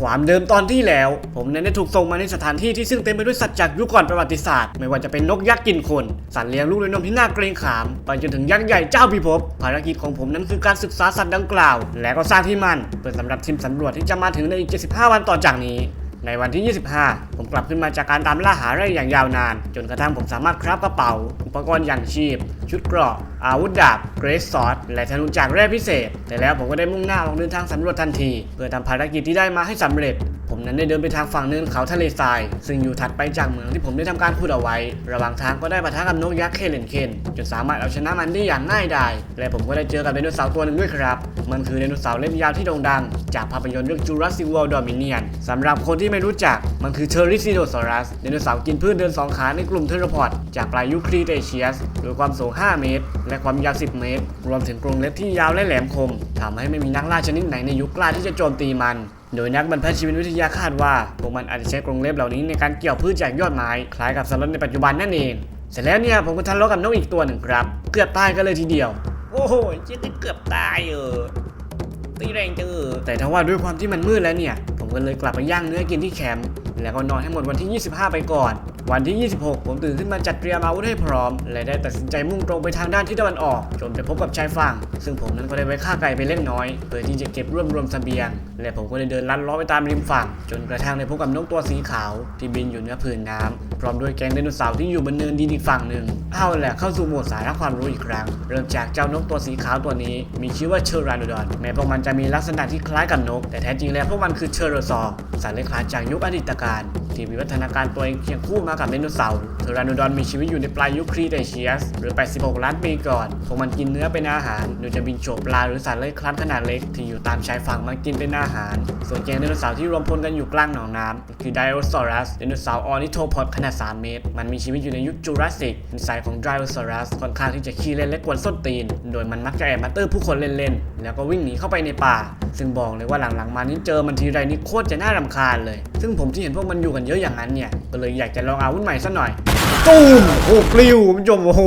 ความเดิมตอนที่แล้ว ผมนั้นได้ถูกส่งมาในสถานที่ที่ซึ่งเต็มไปด้วยสัตว์จากยุคก่อนประวัติศาสตร์ ไม่ว่าจะเป็นนกยักษ์กินคน สัตว์เลี้ยงลูกด้วยนมที่น่าเกรงขาม ไปจนถึงยักษ์ใหญ่เจ้าพิภพ ภารกิจของผมนั้นคือการศึกษาสัตว์ดังกล่าว และก็สร้างที่มันเพื่อสำหรับทีมสำรวจที่จะมาถึงในอีก 75 วันต่อจากนี้ ในวันที่ 25 ผมกลับขึ้นมาจากการตามล่าหาไร่อย่างยาวนาน จนกระทั่งผมสามารถคราบกระเป๋า อุปกรณ์อย่างชีพ ชุดเกราะ อาวุธดาบ เกรสซอร์ดและธนูจากแร่พิเศษ แต่แล้วผมก็ได้มุ่งหน้าออกเดินทางสำรวจทันที เพื่อทำภารกิจที่ได้มาให้สำเร็จ ผมนั้นได้เดินไปทางฝั่งเนินเขาทะเลทราย ซึ่งอยู่ถัดไปจากเมืองที่ผมได้ทำการขุดเอาไว้ ระหว่างทางก็ได้ปะทะกับนกยักษ์เคเลนเคนจนสามารถเอาชนะมันได้อย่างง่ายดายและผมก็ได้เจอกับไดโนเสาร์ตัวหนึ่งด้วยครับ มันคือไดโนเสาร์เล็บยาวที่โด่งดัง จากภาพยนตร์เรื่อง Jurassic World Dominion สำหรับคนที่ไม่รู้จักมันคือ Therizinosaurus ไดโนเสาร์กินพืชเดินสองขาในกลุ่มเทอร์พอดจากปลายยุคครีเทเชียสโดยความสูง 5 เมตร และความยาว 10 เมตร รวมถึงกรงเล็บที่ยาวและแหลมคมทำให้ไม่มีนักล่าชนิดไหนในยุคกล้าที่จะโจมตีมัน โดยนักบรรพชีววิทยาคาดว่า พวกมันอาจจะใช้กรงเล็บเหล่านี้ในการเกี่ยวพืชจากยอดไม้คล้ายกับสลดในปัจจุบันนั่นเอง เสร็จแล้วเนี่ยผมก็ทะเลาะกับนกอีกตัวหนึ่งครับ เกือบตายกันเลยทีเดียว โอ้โหเจะเกือบตายเออตีแรงจือแต่ถ้าว่าด้วยความที่มันมืดแล้วเนี่ย ผมก็เลยกลับไปย่างเนื้อกินที่แคมป์แล้วก็นอนให้หมดวันที่ 25 ไปก่อน วันที่ 26 ผมตื่นขึ้นมาจัดเตรียมอาวุธให้พร้อม และได้ตัดสินใจมุ่งตรงไปทางด้านทิศตะวันออก จนไปพบกับชายฝั่ง ซึ่งผมนั้นก็ได้ไปฆ่าไก่ไปเล็กน้อย เพื่อที่จะเก็บรวบรวมเสบียง และผมก็ได้เดินลัดเล้อไปตามริมฝั่ง จนกระทั่งได้พบกับนกตัวสีขาว ที่บินอยู่เหนือผืนน้ำพร้อมด้วยแก๊งไดโนเสาร์ที่อยู่บนเนินดินอีกฝั่งหนึ่งเอาแหละเข้าสู่โหมดสาระความรู้อีกครั้ง เริ่มจากเจ้านกตัวสีขาวตัวนี้ มีชื่อว่าเชอราโนดอน แม้พวกมันจะมีลักษณะที่คล้ายกับนก แต่แท้จริงแล้วพวกมันคือเชอโรซอสัตว์เลื้อยคลานจากยุคอดีตการ ที่วิวัฒนาการตัวเองเคียงคู่มากับไดโนเสาร์เทอราโนดอนมีชีวิตอยู่ในปลายยุคครีเทเชียส หรือ 86 ล้านปีก่อน พวกมันกินเนื้อเป็นอาหาร โดยจะบินโฉบปลาหรือสัตว์เลื้อยคลานขนาดเล็กที่อยู่ตามชายฝั่งมากินเป็นอาหาร ส่วนแก๊งไดโนเสาร์ที่รวมพลกันอยู่กลางหนองน้ำคือไดโอซอรัสไดโนเสาร์ออร์นิโทพอดขนาด 3 เมตร มันมีชีวิตอยู่ในยุคจูราสสิกนิสัยของไดโอซอรัสค่อนข้างที่จะขี้เล่นและกวนส้นตีน โดยมันมักจะแอบมาเตอร์ผู้คนเล่นๆ แล้วก็วิ่งหนีเข้าไปในป่า ซึ่งบอกเลยว่าหลังๆมานี้เจอมันทีไรนี่โคตรจะน่ารำคาญเลย ซึ่งผมที่เห็นพวกมันอยู่กันเยอะอย่างนั้นเนี่ยก็เลยอยากจะลองอาวุธใหม่สักหน่อยตูมโอ้ปลิวคุณผู้ชมโอ้โห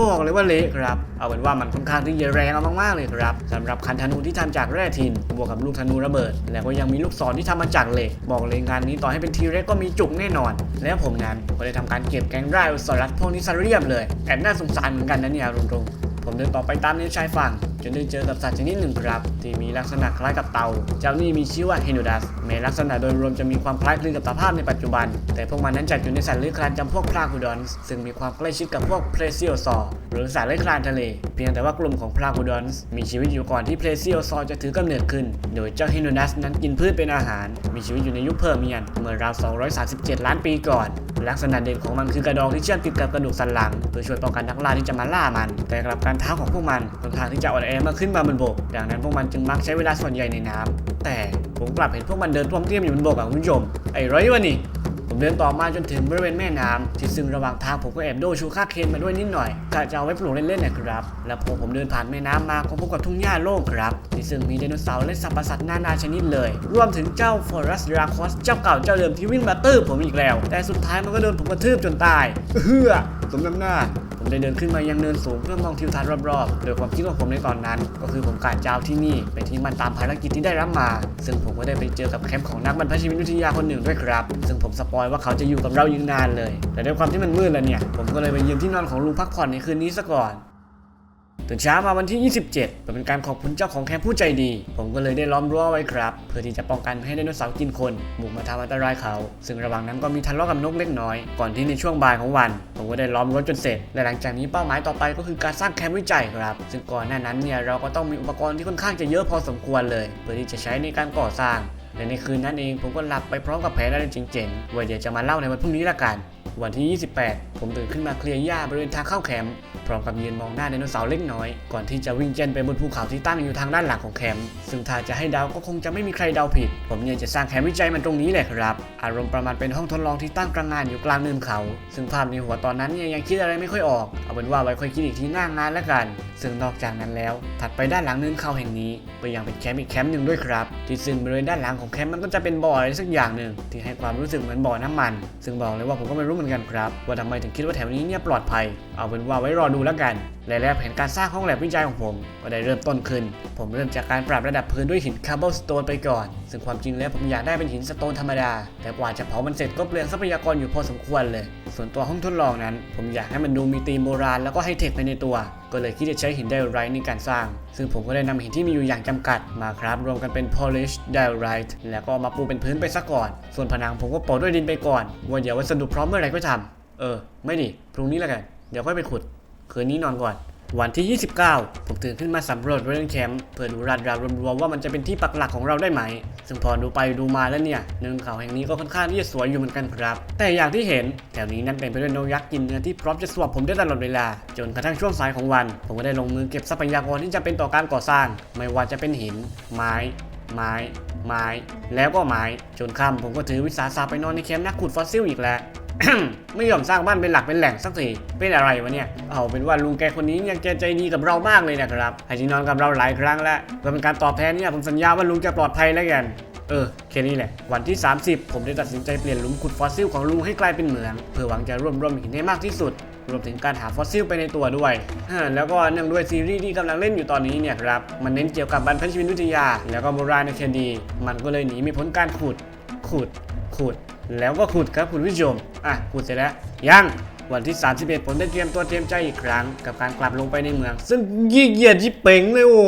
บอกเลยว่าเละครับ เอาเป็นว่ามันค่อนข้างที่จะแรงเอามากๆเลยครับสำหรับคันธนูที่ทำจากแร่ทินบวกกับลูกธนูระเบิด แล้วก็ยังมีลูกศรที่ทำมาจากเหล็ก บอกเลยงานนี้ต่อให้เป็นทีเร็กก็มีจุกแน่นอน แล้วผมนั้นก็ได้ทำการเก็บแกงไรโอซอรัสพวกนี้ซะเรียบเลยแอบน่าสงสารเหมือนกันนะเนี่ยตรงๆผมเดินต่อไปตามแนวชายฝั่ง นได้เจอกับสัตว์ชนิดหนึ่งครับ ที่มีลักษณะคล้ายกับเต่าเจ้านี่มีชื่อว่าเฮนูดัสแม้ลักษณะโดยรวมจะมีความคล้ายคลึงกับตาภาพในปัจจุบัน แต่พวกมันนั้นจัดอยู่ในสัตว์เลื้อยคลานจำพวกพลาคูดอนซึ่งมีความใกล้ชิดกับพวกเพลเซียซอร์หรือสัตว์เลื้อยคลานทะเล เพียงแต่ว่ากลุ่มของพลาคูดอนมีชีวิตอยู่ก่อนที่เพลเซียซอร์จะถือกำเนิดขึ้น โดยเจ้าเฮนูดัสนั้นกินพืชเป็นอาหาร มีชีวิตอยู่ในยุคเพอร์เมียนเมื่อราว 237 ล้านปีก่อน ลักษณะเด่นของมันคือกระดองที่เชื่อมติดกับกระดูกสันหลังเพื่อช่วยป้องกันนักล่าที่จะมาล่ามัน แต่กลับการเท้าของพวกมันค่อนข้างที่จะอ่อนแอมาขึ้นมาบนบก ดังนั้นพวกมันจึงมักใช้เวลาส่วนใหญ่ในน้ำแต่ผมกลับเห็นพวกมันเดินท่วมเตี้ยมอยู่บนบกอะคุณผู้ชม ไอ้ไรวะนี่ผมเดินต่อมาจนถึงบริเวณแม่น้ำที่ซึ่งระหว่างทางผมก็แอบโดชูค่าเคนมาด้วยนิดหน่อยกะจะเอาไว้ปลูกเล่นๆนะครับ แล้วพอผมเดินผ่านแม่น้ำมาก็พบกับทุ่งหญ้าโล่งครับ ที่ซึ่งมีไดโนเสาร์และสัตว์ประสาทนานาชนิดเลย รวมถึงเจ้าฟอรัสดราคอสเจ้าเก่าเจ้าเดิมที่วิ่งมาตื้บผมอีกแล้ว แต่สุดท้ายมันก็โดนผมกระทืบจนตายเฮือ สมน้ำหน้า ผมได้เดินขึ้นมายังเนินสูงเพื่อมองทิวทัศน์รอบๆ โดยความคิดของผมในตอนนั้น ก็คือผมกะจะเอาที่นี่ไปที่มันตามภารกิจที่ได้รับมา ซึ่งผมก็ได้ไปเจอกับแคมป์ของนักบรรพชีวิตวิทยาคนหนึ่งด้วยครับ ซึ่งผมสปอยว่าเขาจะอยู่กับเรายืนนานเลย แต่ด้วยความที่มันมืดแล้วเนี่ย ผมก็เลยไปยืมที่นอนของลุงพักผ่อนในคืนนี้ซะก่อน ตื่นเช้ามาวันที่ 27เพื่อเป็นการขอบคุณเจ้าของแคมป์ผู้ใจดี ผมก็เลยได้ล้อมรั้วไว้ครับ เพื่อที่จะป้องกันไม่ให้ไดโนเสาร์กินคนบุกมาทำอันตรายเขา ซึ่งระหว่างนั้นก็มีทะเลาะกับนกเล็กน้อย ก่อนที่ในช่วงบ่ายของวัน ผมก็ได้ล้อมรั้วจนเสร็จ และหลังจากนี้เป้าหมายต่อไปก็คือการสร้างแคมป์วิจัยครับ ซึ่งก่อนหน้านั้นเนี่ยเราก็ต้องมีอุปกรณ์ที่ค่อนข้างจะเยอะพอสมควรเลย เพื่อที่จะใช้ในการก่อสร้าง และในคืนนั้นเองผมก็หลับไปพร้อมกับแผนอะไรเจ๋งๆไว้เดี๋ยวจะมาเล่าในวันพรุ่งนี้ละกัน วันที่ 28 ผมตื่นขึ้นมาเคลียร์หญ้าบริเวณทางเข้าแคมป์พร้อมกับยืนมองหน้าไดโนเสาร์เล็กน้อย ก่อนที่จะวิ่งเจนไปบนภูเขาที่ตั้งอยู่ทางด้านหลังของแคมป์ซึ่งถ้าจะให้เดาก็คงจะไม่มีใครเดาผิด ผมเนี่ยจะสร้างแคมป์วิจัยมันตรงนี้แหละครับ อารมณ์ประมาณเป็นห้องทดลองที่ตั้งกลางงานอยู่กลางเนินเขา ซึ่งภาพในหัวตอนนั้นเนี่ยยังคิดอะไรไม่ค่อยออกเอาเป็นว่าไว้ค่อยคิดอีกทีหน้างานแล้วกัน ซึ่งนอกจากนั้นแล้ว ถัดไปด้านหลังเนินเขาแห่งนี้ ก็ยังเป็นแคมป์อีกแคมป์หนึ่งด้วยครับที่ซึ่งบริเวณด้านหลังของแคมป์มันก็จะเป็นบ่ออะไรสักอย่างหนึ่งที่ให้ความรู้สึกเหมือนบ่อน้ำมัน ซึ่งบอกเลยว่าผมก็ไม่รู้เหมือนกันครับ ว่าทำไมถึงถึงคิดว่าแถวนี้เนี่ยปลอดภัย เอาเป็นว่าไว้รอดูแล้วกัน และแล้วแผนการสร้างห้องแลบวิจัยของผมก็ได้เริ่มต้นขึ้น ผมเริ่มจากการปรับระดับพื้นด้วยหินคาร์บอนสโตนไปก่อน ซึ่งความจริงแล้วผมอยากได้เป็นหินสโตนธรรมดา แต่กว่าจะเผามันเสร็จก็เปลืองทรัพยากรอยู่พอสมควรเลย ส่วนตัวห้องทดลองนั้น ผมอยากให้มันดูมีธีมโบราณแล้วก็ไฮเทคไปในตัว ก็เลยคิดจะใช้หินไดไรท์ในการสร้าง ซึ่งผมก็ได้นำหินที่มีอยู่อย่างจำกัดมาครับรวมกันเป็น polish diorite แล้วก็มาปูเป็นพื้นไปซะก่อน ส่วนผนังผมก็โปะด้วยดินไปก่อนว่าเดี๋ยววัสดุพร้อมเมื่อไหร่ก็ทำเออ ไม่ดิพรุ่งนี้แล้วกันเดี๋ยวค่อยไปขุด คืนนี้นอนก่อน วันที่ 29 ผมตื่นขึ้นมาสำรวจเรื่องแคมป์เพื่อดูราดราวรวมๆว่ามันจะเป็นที่ปักหลักของเราได้ไหม ซึ่งพอดูไปดูมาแล้วเนี่ยเนินเขาแห่งนี้ก็ค่อนข้างที่จะสวยอยู่เหมือนกันครับ แต่อย่างที่เห็นแถวนี้นั่นเป็นไปด้วยนกยักษ์กินเนื้อที่พร้อมจะสวบผมได้ตลอดเวลา จนกระทั่งช่วงสายของวัน ผมก็ได้ลงมือเก็บทรัพยากรที่จะเป็นต่อการก่อสร้าง ไม่ว่าจะเป็นหิน ไม้ ไม้ไม้ แล้วก็ไม้ จนค่ำผมก็ถือวิสาสะไปนอนในแคมป์นักขุดฟอสซิลอีกแล้ว ไม่ยอมสร้างบ้านเป็นหลักเป็นแหล่งสักทีเป็นอะไรวะเนี่ย เอาเป็นว่าลุงแกคนนี้เนี่ยแกใจดีกับเรามากเลยนะครับให้ที่นอนกับเราหลายครั้งแล้วเพื่อเป็นการตอบแทนเนี่ยผมสัญญาว่าลุงจะปลอดภัยแล้วกันเออแค่นี้แหละ วันที่ 30 ผมได้ตัดสินใจเปลี่ยนหลุมขุดฟอสซิลของลุงให้กลายเป็นเหมืองเพื่อหวังจะรวบรวมหินให้มากที่สุด รวมถึงการหาฟอสซิลไปในตัวด้วย แล้วก็เนื่องด้วยซีรีส์ที่กำลังเล่นอยู่ตอนนี้เนี่ยครับ มันเน้นเกี่ยวกับบรรพชีวินวิทยา แล้วก็โบราณคดี มันก็เลยหนีไม่พ้นการขุด ขุด ขุด แล้วก็ขุดครับคุณผู้ชม อะขุดเสร็จแล้วยังวันที่ 31 ผมได้เตรียมตัวเตรียมใจอีกครั้ง กับการกลับลงไปในเมือง ซึ่งยี่เกียจยิบเป่งเลยโอ้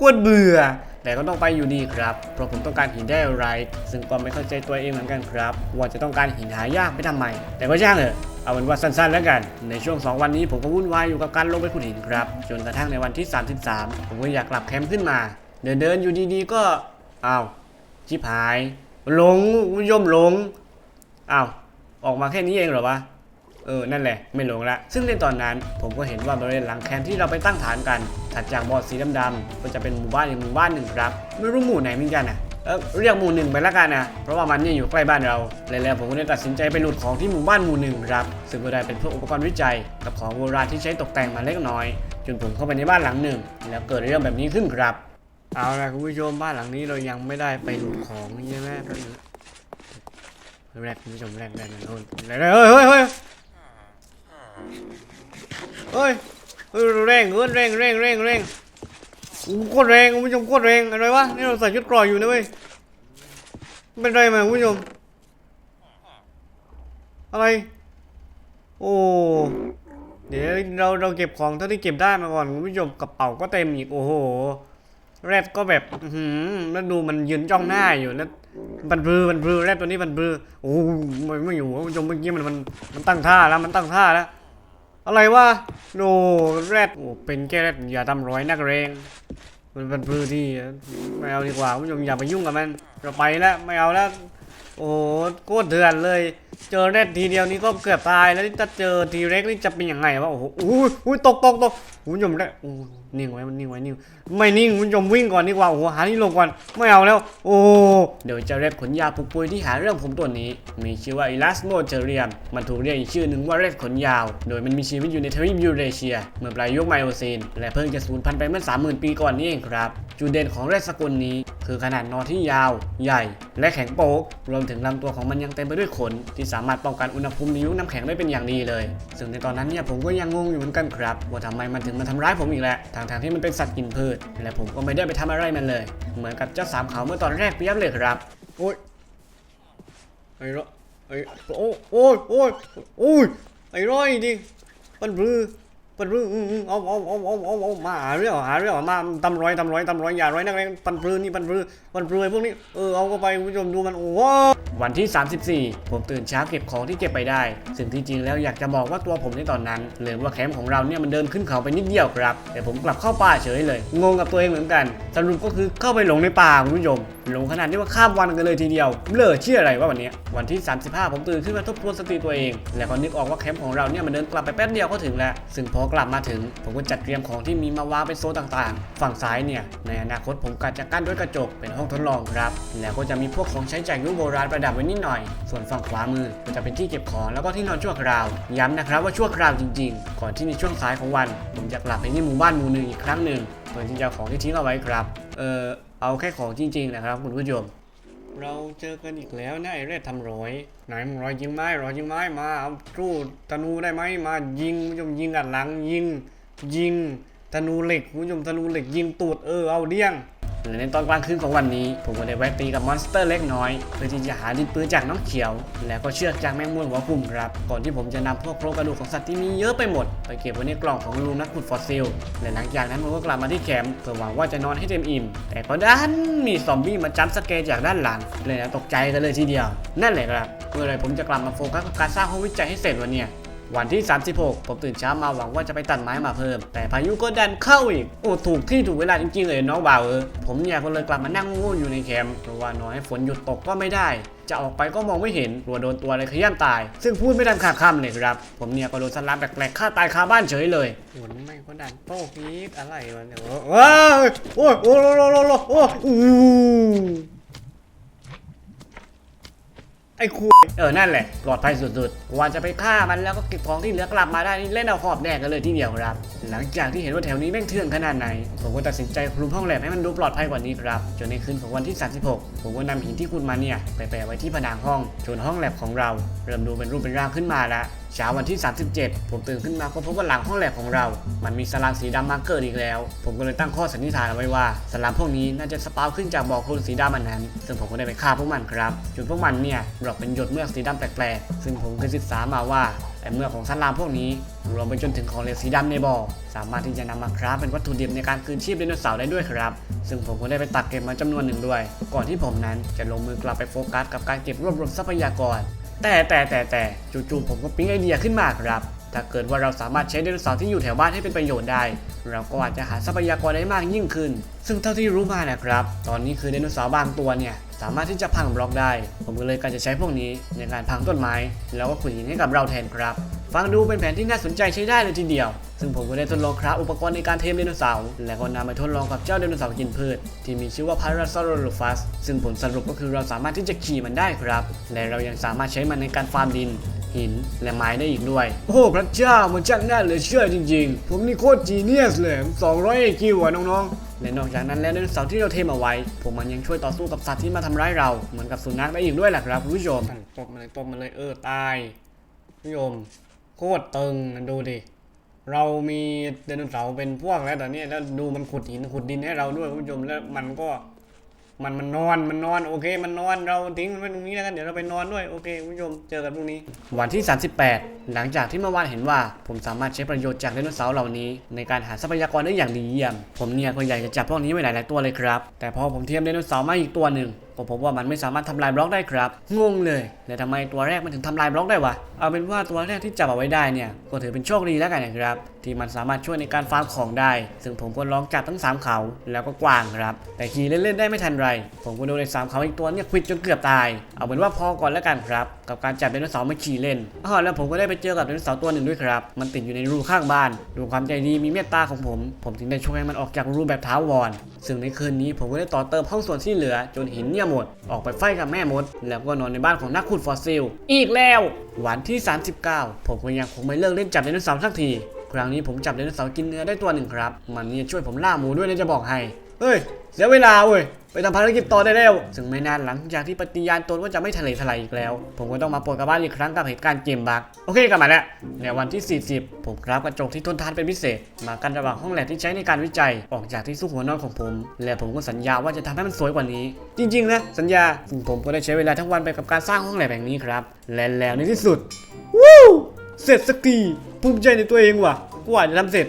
กวดเบื่อ แต่ก็ต้องไปอยู่ดีครับ เพราะผมต้องการหินได้อะไร ซึ่งก็ไม่เข้าใจตัวเองเหมือนกันครับ ว่าจะต้องการหินหายากไปทำไม แต่ก็ช่างเถอะเอาเป็นว่าสั้นๆแล้วกัน ในช่วง 2 วันนี้ผมก็วุ่นวายอยู่กับการลงไปขุดหินครับ จนกระทั่งในวันที่ 33 ผมก็อยากกลับแคมป์ขึ้นมา เดินเดินๆอยู่ดีๆก็อ้าวชิบหายหลงคุณผู้ชมหลงอ้าว ออกมาแค่นี้เองเหรอวะเออ นั่นแหละ ไม่หลงละ ซึ่งในตอนนั้นผมก็เห็นว่าบริเวณหลังแคมป์ที่เราไปตั้งฐานกัน ถัดจากบอดสีดำๆก็จะเป็นหมู่บ้านอีกหมู่บ้านหนึ่งครับ ไม่รู้หมู่ไหนเหมือนกันนะเออเรียกหมู่หนึ่งไปละกันนะ เพราะว่ามันเนี่ยอยู่ใกล้บ้านเราแล้วผมก็ได้ตัดสินใจไปหลุดของที่หมู่บ้านหมู่หนึ่งครับ ซึ่งก็ได้เป็นพวกอุปกรณ์วิจัย กับของโบราณที่ใช้ตกแต่งมาเล็กน้อย จนผมเข้าไปในบ้านหลังหนึ่ง แล้วเกิดเรื่องแบบนี้ขึ้นครับ เอาละคุณผู้ชมบ้านหลังนี้เรายังไม่ได้ไปหลุดของใช่ไหม แป๊บนึงแรกคุณผู้ชมแรกแรกแรกโน่นแรกเฮ้ยเฮ้ยเฮ้ยเฮ้ยเฮ้ยแรงเกินแรงแรงแรงแรงโคตรแรงคุณผู้ชมโคตรแรงอะไรวะนี่เราใส่ชุดเกรออยู่นะเว้ยเป็นไรมาคุณผู้ชมอะไร โอ้เดี๋ยวเราเราเก็บของเท่าที่เก็บได้มาก่อนคุณผู้ชมกระเป๋าก็เต็มอีกโอ้โหแรดก็แบบอื้อหือแล้วดูมันยืนจ้องหน้าอยู่แล้ว มันบือมันบือแรดตัวนี้มันบือโอ้ไม่ไม่อยู่คุณผู้ชมเมื่อกี้มันมันมันตั้งท่าแล้วมันตั้งท่าแล้ว อะไรวะโนแรดโอ้เป็นแค่แรดอย่าทำร้อยนักเรงมันมันบือที่ไม่เอาดีกว่าคุณผู้ชมอย่าไปยุ่งกับมันเราไปแล้วไม่เอาแล้ว โอ้โคตรเดือดเลย เจอแรดทีเดียวนี้ก็เกือบตายแล้วนี่ถ้าเจอทีเร็กนี่จะเป็นยังไงวะโอ้โหอุ้ยอุ้ยตกตกตกคุณผู้ชมได้โอ้นิ่งไว้มันนิ่งไว้นิ่งไม่นิ่งคุณผู้ชมวิ่งก่อนดีกว่าโอ้โหหาที่ลงก่อนไม่เอาแล้ว โอ้เดี๋ยวจะแรดขนยาวปุกปุยที่หาเรื่องผมตัวนี้ มีชื่อว่าอิลัสโมเทเรียมมันถูกเรียกอีกชื่อหนึ่งว่าแรดขนยาว โดยมันมีชีวิตอยู่ในทวีปยูเรเชีย เมื่อปลายยุคไมโอซีนและเพิ่งจะสูญพันธุ์ไปเมื่อ30,000 ปีก่อนนี้เองครับจุดเด่นของแรดสกุลนี้ คือขนาดนอที่ยาว ใหญ่ และแข็งโป๊กรวมถึงลำตัวของมันยังเต็มไปด้วยขนที่สามารถป้องกันอุณหภูมิในยุคน้ำแข็งได้เป็นอย่างดีเลย ซึ่งในตอนนั้นเนี่ยผมก็ยังงงอยู่เหมือนกันครับ ว่าทำไมมันถึงมาทำร้ายผมอีกแหละทางทางที่มันเป็นสัตว์กินพืช และผมก็ไม่ได้ไปทำอะไรมันเลย เหมือนกับเจ้าสามเขาเมื่อตอนแรกเปียบเลยครับ โอ้ยไอ้ร้อยไอ้โอ้ยโอ้ยโอ้ยโอ้ยไอ้ร้อยดิมันรื้อ ปันรื้ออืมอืมเอาเอาเอาเอาเอาเอามาหาเรื่องหาเรื่องมาตำร้อยตำร้อยตำร้อยอย่าร้อยนักเลงปันรื้อนี่ปันรื้อปันรื้อพวกนี้เออเอาก็ไปคุณผู้ชมดูมันโอ้โหวันที่ 34 ผมตื่นเช้าเก็บของที่เก็บไปได้ ซึ่งที่จริงแล้วอยากจะบอกว่าตัวผมในตอนนั้นเลยว่าแคมป์ของเราเนี่ยมันเดินขึ้นเขาไปนิดเดียวครับ แต่ผมกลับเข้าป่าเฉยเลย งงกับตัวเองเหมือนกันสรุปก็คือเข้าไปหลงในป่าคุณผู้ชมหลงขนาดที่ว่าข้ามวันกันเลยทีเดียวเบลอเชื่ออะไรว่าวันนี้วันที่ 35 ผมตื่นขึ้นมาทบทวนสติตัวเอง แล้วก็นึกออกว่าแคมป์ของเราเนี่ยมันเดินกลับไปแป๊บเดียวก็ถึงแล้วซึ่งพอกลับมาถึง ผมก็จัดเตรียมของที่มีมาวางเป็นโซนต่างๆ ฝั่งซ้ายเนี่ย ในอนาคตผมกะจะกั้นด้วยกระจกเป็นห้องทดลองครับ แล้วก็จะมีพวกของใช้จ่ากยุคโบราณประดับไว้นิดหน่อย ส่วนฝั่งขวามือก็จะเป็นที่เก็บของแล้วก็ที่นอนชั่วคราว ย้ำนะครับว่าชั่วคราวจริง ๆ ก่อนที่ในช่วงสายของวัน ผมจะกลับไปที่หมู่บ้านหมู่หนึ่งอีกครั้งหนึ่งเพื่อที่จะเอาของที่ทิ้งเอาไว้ครับ เออเอาแค่ของจริง ๆ นะครับคุณผู้ชม เราเจอกันอีกแล้วนะไอ้เรศทำร้อยไหนมึงรอยยิงไม้รอยยิงไม้มาเอาสู้ธนูได้ไหมมายิงผู้ชมยิงอัดหลังยิงยิงธนูเหล็กผู้ชมธนูเหล็กยิงตูดเออเอาเดี้ยง และในตอนกลางคืนของวันนี้ ผมก็ได้แวะตีกับมอนสเตอร์เล็กน้อย เพื่อที่จะหาดินปืนจากน้องเขียว แล้วก็เชือกจากแมงมุมหัวกลุ่มครับ ก่อนที่ผมจะนำพวกโครงกระดูกของสัตว์ที่มีเยอะไปหมด ไปเก็บไว้ในกล่องของลุงนักขุดฟอสซิล และหลังจากนั้นผมก็กลับมาที่แคมป์เพื่อหวังว่าจะนอนให้เต็มอิ่ม แต่ก็ดันมีซอมบี้มาจัมสแกรจากด้านหลังเลยนะตกใจกันเลยทีเดียว นั่นแหละครับเมื่อไรผมจะกลับมาโฟกัสกับการสร้างห้องวิจัยให้เสร็จวันเนี่ย วันที่ 36 ผมตื่นเช้ามาหวังว่าจะไปตัดไม้มาเพิ่ม แต่พายุก็ดันเข้าอีก โอ้ถูกที่ถูกเวลาจริงๆเลยน้องบ่าวเออผมเนี่ยก็เลยกลับมานั่งงูอยู่ในแคมป์เพราะว่านอนให้ฝนหยุดตกก็ไม่ได้ จะออกไปก็มองไม่เห็นกลัวโดนตัวอะไรขย้ำตาย ซึ่งพูดไม่ทันขาดคำเลยครับ ผมเนี่ยก็โดนสลามแปลกๆฆ่าตายคาบ้านเฉยเลยฝนไม่ก็ดันโป๊กนิดอะไรวะเนี่ยโอ้ยโอ้ยโอ้ยโอ้ยโอ้ยโอ้ยโอ้ยอู้ ไอ้คุยเออ นั่นแหละ ปลอดภัยสุดๆกว่าจะไปฆ่ามันแล้วก็เก็บของที่เหลือกลับมาได้นี่เล่นเอาขอบแดกกันเลยที่เดียวครับ หลังจากที่เห็นว่าแถวนี้แม่งเถื่อนขนาดไหน ผมก็ตัดสินใจคลุมห้องแลบให้มันดูปลอดภัยกว่านี้ครับ จนในคืนของวันที่ 36 ผมก็นำหินที่ขุดมาเนี่ย ไปแปะไว้ที่ผนังห้องจนห้องแลบของเรา เริ่มดูเป็นรูปเป็นร่างขึ้นมาแล้ว เช้าวันที่ 37 ผมตื่นขึ้นมาก็พบว่าหลังห้องแลบของเรา มันมีสลามสีดำมาเกิดอีกแล้ว ผมก็เลยตั้งข้อสันนิษฐานเอาไว้ว่าสลามพวกนี้น่าจะสปาวขึ้นจากบ่อโคลนสีดำอันนั้น ซึ่งผมก็ได้ไปฆ่าพวกมันครับจนพวกมันเนี่ยหลอกเป็นหยดเมือกสีดำแปลกๆ ซึ่งผมเคยศึกษามาว่าไอ้เมือกของสลามพวกนี้รวมไปจนถึงของเหลวสีดำในบ่อสามารถที่จะนำมาคราฟเป็นวัตถุดิบในการคืนชีพไดโนเสาร์ได้ด้วยครับ ซึ่งผมก็ได้ไปตัดเก็บมาจำนวนหนึ่งด้วย ก่อนที่ผมนั้นจะลงมือกลับไปโฟกัสกับการเก็บรวบรวมทรัพยากร แต่แต่แต่แต่จู่ๆผมก็ปิ๊งไอเดียขึ้นมาครับ ถ้าเกิดว่าเราสามารถใช้ไดโนเสาร์ที่อยู่แถวบ้านให้เป็นประโยชน์ได้ เราก็อาจจะหาทรัพยากรได้มากยิ่งขึ้น ซึ่งเท่าที่รู้มานะครับ ตอนนี้คือไดโนเสาร์บางตัวเนี่ยสามารถที่จะพังบล็อกได้ ผมก็เลยการจะใช้พวกนี้ในการพังต้นไม้ แล้วก็ขุดหินให้กับเราแทนครับ ฟังดูเป็นแผนที่น่าสนใจใช้ได้เลยทีเดียว ซึ่งผมก็ได้ทดลองคราฟอุปกรณ์ในการเทมไดโนเสาร์ และก็นำไปทดลองกับเจ้าไดโนเสาร์กินพืช ที่มีชื่อว่า Parasaurolophus ซึ่งผลสรุปก็คือเราสามารถที่จะขี่มันได้ครับ และเรายังสามารถใช้มันในการฟาร์มดิน หิน และไม้ได้อีกด้วย โอ้พระเจ้ามันช่างน่าเหลือเชื่อจริงๆ ผมนี่โคตรจีเนียสเลย200 IQ อะน้องๆและนอกจากนั้นแล้วไดโนเสาร์ที่เราเทมเอาไว้ผมมันยังช่วยต่อสู้กับสัตว์ที่มาทำร้ายเรา เหมือนกับสุนัขได้อีกด้วยแหละครับคุณผู้ชมตบมาเลยตบมาเลยเออตายคุณผู้ชม โคตรตึงนดูดิ เรามีไดโนเสาร์เป็นพวกแล้วตอนนี้แล้วดูมันขุดหินขุดดินให้เราด้วยคุณผู้ชมแล้วมันก็มันมันนอนมันนอนโอเค มันนอนเราทิ้งมันไว้ตรงนี้แล้วกันเดี๋ยวเราไปนอนด้วยโอเคคุณผู้ชมเจอกันพรุ่งนี้ วันที่ 38 หลังจากที่เมื่อวานเห็นว่า ผมสามารถใช้ประโยชน์จากไดโนเสาร์เหล่านี้ ในการหาทรัพยากรได้อย่างดีเยี่ยม ผมเนี่ยก็อยากจะจับพวกนี้ไว้หลายๆตัวเลยครับ แต่พอผมเทียมไดโนเสาร์มาอีกตัวหนึ่งก็พบว่ามันไม่สามารถทำลายบล็อกได้ครับ งงเลยแล้วทำไมตัวแรกมันถึงทำลายบล็อกได้วะ เอาเป็นว่าตัวแรกที่จับเอาไว้ได้เนี่ยก็ถือเป็นโชคดีแล้วกันนะครับ ที่มันสามารถช่วยในการฟาร์มของได้ ซึ่งผมก็ลองจับทั้ง 3 เขาแล้วก็กวางครับ แต่ขี่เล่นๆได้ไม่ทันไร ผมก็โดนไอ้สามเขาอีกตัวเนี่ยควิดจนเกือบตาย เอาเป็นว่าพอก่อนแล้วกันครับ กับการจับไดโนเสาร์มาขี่เล่นอ๋อแล้วผมก็ได้ไปเจอกับไดโนเสาร์ตัวหนึ่งด้วยครับ มันติดอยู่ในรูข้างบ้านดูความใจดีมีเมตตาของผม ผมถึงได้ช่วยให้มันออกจากรูแบบท้าวรซึ่งในคืนนี้ผมก็ได้ต่อเติมห้องส่วนที่เหลือ จนหินเนี่ยหมด ออกไปไฟกับแม่มด แล้วก็นอนในบ้านของนักขุดฟอสซิล อีกแล้ว วันที่ 39 ผมก็ยังคงไม่เลิกเล่นจับไดโนเสาร์สักที ครั้งนี้ผมจับไดโนเสาร์กินเนื้อได้ตัวหนึ่งครับ มันเนี่ยช่วยผมล่าหมูด้วยนะจะบอกให้ เฮ้ย เสียเวลาเว้ย ไปทำภารกิจต่อได้แล้ว ซึ่งไม่นานหลังจากที่ปฏิญาณตนว่าจะไม่ทะเลทลายอีกแล้ว ผมก็ต้องมาปวดกับบ้านอีกครั้งกับเหตุการณ์เกมบักโอเคกลับมาแล้ว ในวันที่ 40 ผมรับกระจกที่ทนทานเป็นพิเศษ มากันระหว่างห้องแลบที่ใช้ในการวิจัย ออกจากที่ซุกหัวนอนของผม และผมก็สัญญาว่าจะทำให้มันสวยกว่านี้ จริงๆนะสัญญาซึ่งผมก็ได้ใช้เวลาทั้งวันไปกับการสร้างห้องแลบแห่งนี้ครับ และแล้วในที่สุด วู้เสร็จสักทีภูมิใจในตัวเองว่ะกว่าจะทำเสร็จ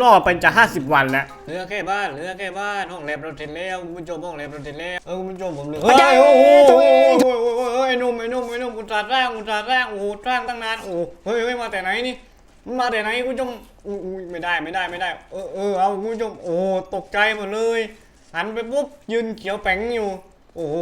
ล่อไปจะ 50 วันแล้วเหลือแค่บ้านเหลือแค่บ้านห้องแลบเราเสร็จแล้วคุณผู้ชมห้องแลบเราเสร็จแล้วเออคุณผู้ชมผมเหลือเฮ้ยโอ้โหโอ้โหโอ้โหโอ้โหไอ้หนุ่มไอ้หนุ่มไอ้หนุ่มอุตส่าห์ร่างอุตส่าห์ร่างโอ้โหร่างตั้งนานโอ้โหเฮ้ยเฮ้ยมาแต่ไหนนี่มันมาแต่ไหนคุณผู้ชมอุ้ยอุ้ยไม่ได้ไม่ได้ไม่ได้ เออเออเอาคุณผู้ชมโอ้โหตกใจหมดเลยหันไปปุ๊บยืนเขียวแป๋งอยู่โอ้โห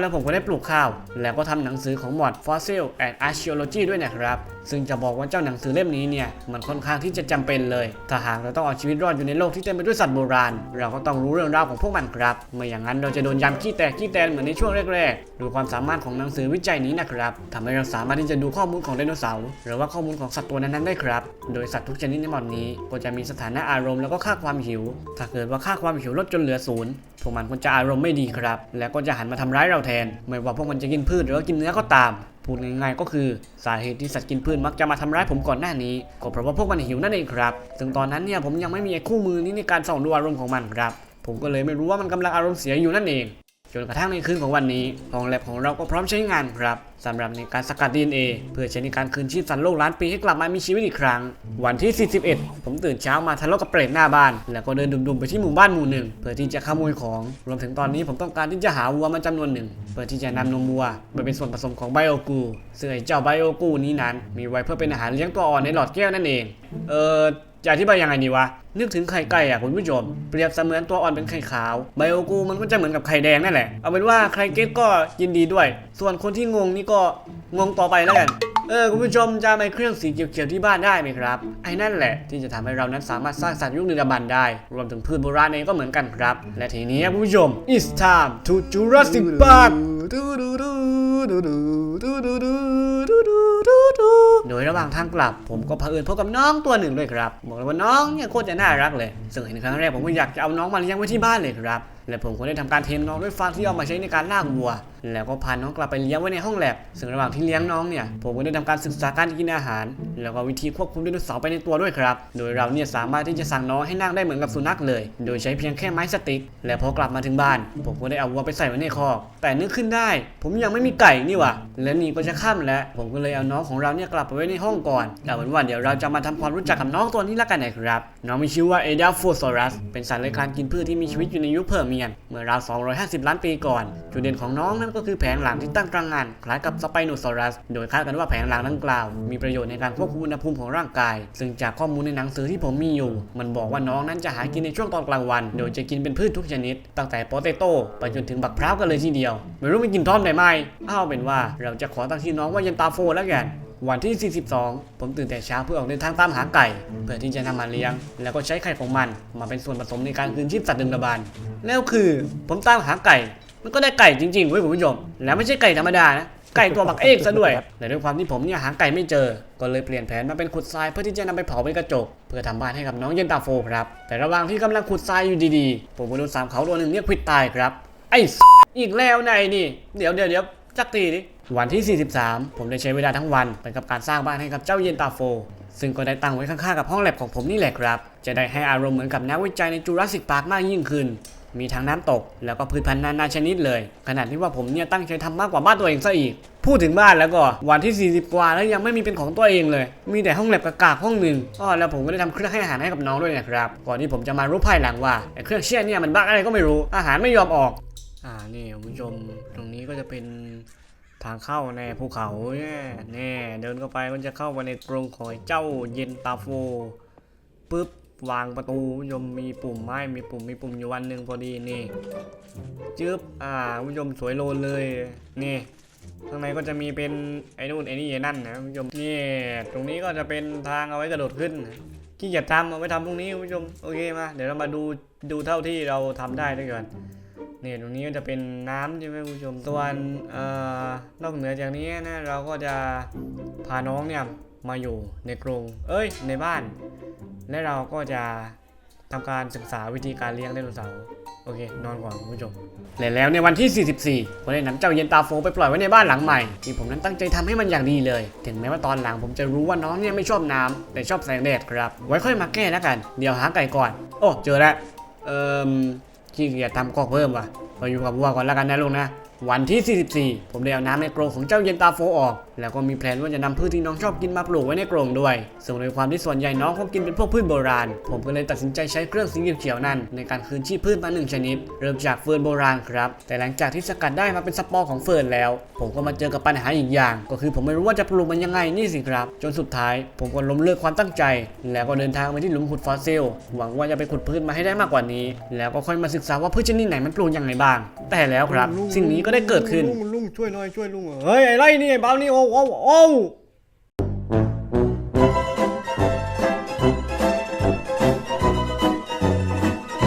แล้วผมก็ได้ปลูกข้าว แล้วก็ทำหนังสือของหมวด Fossil and Archaeology ด้วยนะครับซึ่งจะบอกว่าเจ้าหนังสือเล่มนี้เนี่ยมันค่อนข้างที่จะจำเป็นเลย ถ้าหากเราต้องเอาชีวิตรอดอยู่ในโลกที่เต็มไปด้วยสัตว์โบราณ เราก็ต้องรู้เรื่องราวของพวกมันครับไม่อย่างนั้นเราจะโดนยำขี้แตกขี้แตนเหมือนในช่วงแรกๆดูความสามารถของหนังสือวิจัยนี้นะครับทำให้เราสามารถที่จะดูข้อมูลของไดโนเสาร์หรือว่าข้อมูลของสัตว์ตัวนั้นๆได้ครับ โดยสัตว์ทุกชนิดในหมวดนี้ก็จะมีสถานะอารมณ์แล้วก็ค่าความหิว ถ้าเกิดว่าค่าความหิวลดจนเหลือศูนย์พวกมันก็จะอารมณ์ไม่ดีครับ แล้วก็จะหันมาทำร้ายเราแทน ไม่ว่าพวกมันจะกินพืชหรือว่ากินเนื้อก็ตาม พูดง่ายๆก็คือสาเหตุที่สัตว์กินพืชมักจะมาทำร้ายผมก่อนหน้านี้ก็เพราะว่าพวกมันหิวนั่นเองครับซึ่งตอนนั้นเนี่ยผมยังไม่มีคู่มือนี้ในการส่องดูอารมณ์ของมันครับผมก็เลยไม่รู้ว่ามันกำลังอารมณ์เสียอยู่นั่นเอง จนกระทั่งในคืนของวันนี้ห้องแลบของเราก็พร้อมใช้งานครับสำหรับในการสกัด DNA เพื่อใช้ในการคืนชีพสัตว์โลกล้านปีให้กลับมามีชีวิตอีกครั้ง วันที่ 41 ผมตื่นเช้ามาทะเลาะกับเปรตหน้าบ้าน แล้วก็เดินดุมๆไปที่หมู่บ้านหมู่หนึ่งเพื่อที่จะขโมยของ รวมถึงตอนนี้ผมต้องการที่จะหาวัวมาจำนวนหนึ่ง เพื่อที่จะนำนมวัวไปเป็นส่วนผสมของไบโอกูซึ่งไอ้เจ้าไบโอกูนี้นั้น มีไว้เพื่อเป็นอาหารเลี้ยงตัวอ่อนในหลอดแก้วนั่นเอง เออ จะอธิบายยังไงดีวะ นึกถึงไข่ไก่อะคุณผู้ชม เปรียบเสมือนตัวอ่อนเป็นไข่ขาว ไบโอกูมันก็จะเหมือนกับไข่แดงนั่นแหละ เอาเป็นว่าใครเก็ตก็ยินดีด้วย ส่วนคนที่งงนี่ก็งงต่อไปแล้วกัน เออคุณผู้ชมจะไปเครื่องสีเขียวๆที่บ้านได้ไหมครับ ไอ้นั่นแหละที่จะทำให้เรานั้นสามารถสร้างสัตว์ยุคดึกดำบรรพ์ได้ รวมถึงพืชโบราณเองก็เหมือนกันครับ และทีนี้คุณผู้ชม it's time to Jurassic Park โดยระหว่างทางกลับ ผมก็เผอิญพบกับน้องตัวหนึ่งด้วยครับ บอกเลยว่าน้องเนี่ยโคตรจะน่ารักเลย ซึ่งเห็นครั้งแรกผมก็อยากจะเอาน้องมาเลี้ยงไว้ที่บ้านเลยครับและผมก็ได้ทำการเทรนน้องด้วยฟางที่เอามาใช้ในการลากวัว แล้วก็พาน้องกลับไปเลี้ยงไว้ในห้องแลบซึ่งระหว่างที่เลี้ยงน้องเนี่ยผมก็ได้ทำการศึกษาการกินอาหาร แล้วก็วิธีควบคุมไดโนเสาร์ไปในตัวด้วยครับ โดยเราเนี่ยสามารถที่จะสั่งน้องให้นั่งได้เหมือนกับสุนัขเลย โดยใช้เพียงแค่ไม้สติ๊ก และพอกลับมาถึงบ้าน ผมก็ได้เอาวัวไปใส่ไว้ในคอกแต่นึกขึ้นได้ ผมยังไม่มีไก่นี่ว่าและนี่ก็จะค่ำแล้ว ผมก็เลยเอาน้องของเราเนี่ยกลับไปไว้ในห้องก่อนแต่วันวันเดี๋ยวเราจะมาทำความรู้จักกับน้องตัวนี้ละกันนะครับน้องมีชื่อว่าเอเดลฟูซอรัสเป็นสัตว์เลื้อยคลานกินพืชที่มีชีวิตอยู่ในยุคเพอร์เมียน เมื่อราว 250 ล้านปีก่อน จุดเด่นของน้องนั่นก็คือแผงหลังที่ตั้งตระหงานคล้ายกับสไปโนซอรัส โดยคาดกันว่าแผงหลังดังกล่าว มีประโยชน์ในการควบคุมอุณหภูมิของร่างกาย ซึ่งจากข้อมูลในหนังสือที่ผมมีอยู่ มันบอกว่าน้องนั้นจะหากินในช่วงตอนกลางวัน โดยจะกินเป็นพืชทุกชนิด ตั้งแต่โปเตโต้ไปจนถึงบักพร้าวกันเลยทีเดียว ไม่รู้มันกินท่อมได้ไหมเอาเป็นว่าเราจะขอตั้งชื่อน้องว่าเยันตาโฟแล้วกัน วันที่ 42 ผมตื่นแต่เช้าเพื่อออกเดินทางตามหาไก่ เพื่อที่จะนำมาเลี้ยง แล้วก็ใช้ไข่ของมัน มาเป็นส่วนผสมในการคืนชีพสัตว์ดึงดบรรพ์แล้วคือผมตามหาไก่ มันก็ได้ไก่จริงๆเว้ยคุณผู้ชมแล้วไม่ใช่ไก่ธรรมดานะไก่ตัวบักเอกซะด้วยแต่ด้วยความที่ผมเนี่ยหาไก่ไม่เจอ ก็เลยเปลี่ยนแผนมาเป็นขุดทรายเพื่อที่จะนำไปเผาเป็นกระจก เพื่อทำบ้านให้กับน้องเย็นตาโฟครับ แต่ระหว่างที่กำลังขุดทรายอยู่ดีๆ ผมโดนสามเขาตัวหนึ่งเรียกควิดตายครับ ไอ้อีกแล้วนายนี่ เดี๋ยวเดี๋ยวเดี๋ยวจักตีดิ วันที่ 43 ผมได้ใช้เวลาทั้งวันไปกับการสร้างบ้านให้กับเจ้าเย็นตาโฟ ซึ่งก็ได้ตั้งไว้ข้างๆกับห้องแลบของผมนี่แหละครับ จะได้ให้อารมณ์เหมือนกับนักวิจัยในจูราสสิกพาร์คมากยิ่งขึ้น มีทั้งน้ำตก แล้วก็พืชพันธุ์นานาชนิดเลย ขนาดที่ว่าผมเนี่ยตั้งใจทำมากกว่าบ้านตัวเองซะอีก พูดถึงบ้านแล้วก็วันที่ 40 กว่าแล้วยังไม่มีเป็นของตัวเองเลย มีแต่ห้องแลบกากๆห้องหนึ่งอ้อแล้วผมก็ได้ทำเครื่องให้อาหารให้กับน้องด้วยนะครับ ก่อนที่ผมจะมารู้ภายหลังว่าไอ้เครื่องเชี่ยเนี่ยมันบั๊กอะไรก็ไม่รู้ อาหารไม่ยอมออก อ่านี่คุณผู้ชมตรงนี้ก็จะเป็น ทางเข้าในภูเขาเนี่ยแน่เดินเข้าไปมันจะเข้าไปในกรงของเจ้าเย็นตาโฟปุ๊บวางประตูคุณผู้ชมมีปุ่มไม้มีปุ่มมีปุ่มอยู่วันหนึ่งพอดีนี่จึ๊บอ่าคุณผู้ชมสวยโลนเลยนี่ข้างในก็จะมีเป็นไอ้นู่นไอ้นี่ไอ้นั่นนะคุณผู้ชมนี่ตรงนี้ก็จะเป็นทางเอาไว้กระโดดขึ้นขี้เกียจทำเอาไว้ทำพรุ่งนี้คุณผู้ชมโอเคมาเดี๋ยวเรามาดูดูเท่าที่เราทำได้ด้วยกัน เนี่ยตรงนี้ก็จะเป็นน้ำใช่ไหมคุณผู้ชมส่วนเอ่อนอกเหนือจากนี้นะเราก็จะพาน้องเนี่ยมาอยู่ในกรงเอ้ยในบ้าน และเราก็จะทำการศึกษาวิธีการเลี้ยงไดโนเสาร์โอเคนอนก่อนคุณผู้ชมและแล้วในวันที่ 44ผมได้นำเจ้าเย็นตาโฟไปปล่อยไว้ในบ้านหลังใหม่ที่ผมนั้นตั้งใจทำให้มันอย่างดีเลย ถึงแม้ว่าตอนหลังผมจะรู้ว่าน้องเนี่ยไม่ชอบน้ำแต่ชอบแสงแดดครับ ไว้ค่อยมาแก้แล้วกัน เดี๋ยวหาไก่ก่อน โอ้เจอแล้วเอ่อ ขี้เกียจทำกอกเพิ่มว่ะไปอยู่กับวัวก่อนแล้วกันนะลุงนะ วันที่ 44 ผมได้เอาน้ำในกรงของเจ้าเย็นตาโฟออกแล้วก็มีแผนว่าจะนำพืชที่น้องชอบกินมาปลูกไว้ในกรงด้วย ส่วนในความที่ส่วนใหญ่น้องเขากินเป็นพวกพืชโบราณ ผมก็เลยตัดสินใจใช้เครื่องสีเขียวๆนั่นในการคืนชีพพืชมาหนึ่งชนิด เริ่มจากเฟิร์นโบราณครับ แต่หลังจากที่สกัดได้มาเป็นสปอร์ของเฟิร์นแล้ว ผมก็มาเจอกับปัญหาอีกอย่าง ก็คือผมไม่รู้ว่าจะปลูกมันยังไงนี่สิครับ จนสุดท้าย ผมก็ล้มเลิกความตั้งใจ แล้วก็เดินทางไปที่หลุมขุดฟอสซิล หวังว่าจะไปขุดพืชมาให้ได้มากกว่านี้ แล้วก็ค่อยมาศึกษาว่าพืชชนิดไหนมันปลูกยังไงบ้าง แต่แล้วครับ สิ่งนี้ก็ได้เกิดขึ้นลุงช่วยหน่อยช่วยลุงเฮ้ยไอ้ไรนี่ไอ้เบานี่โอโอ้โอ้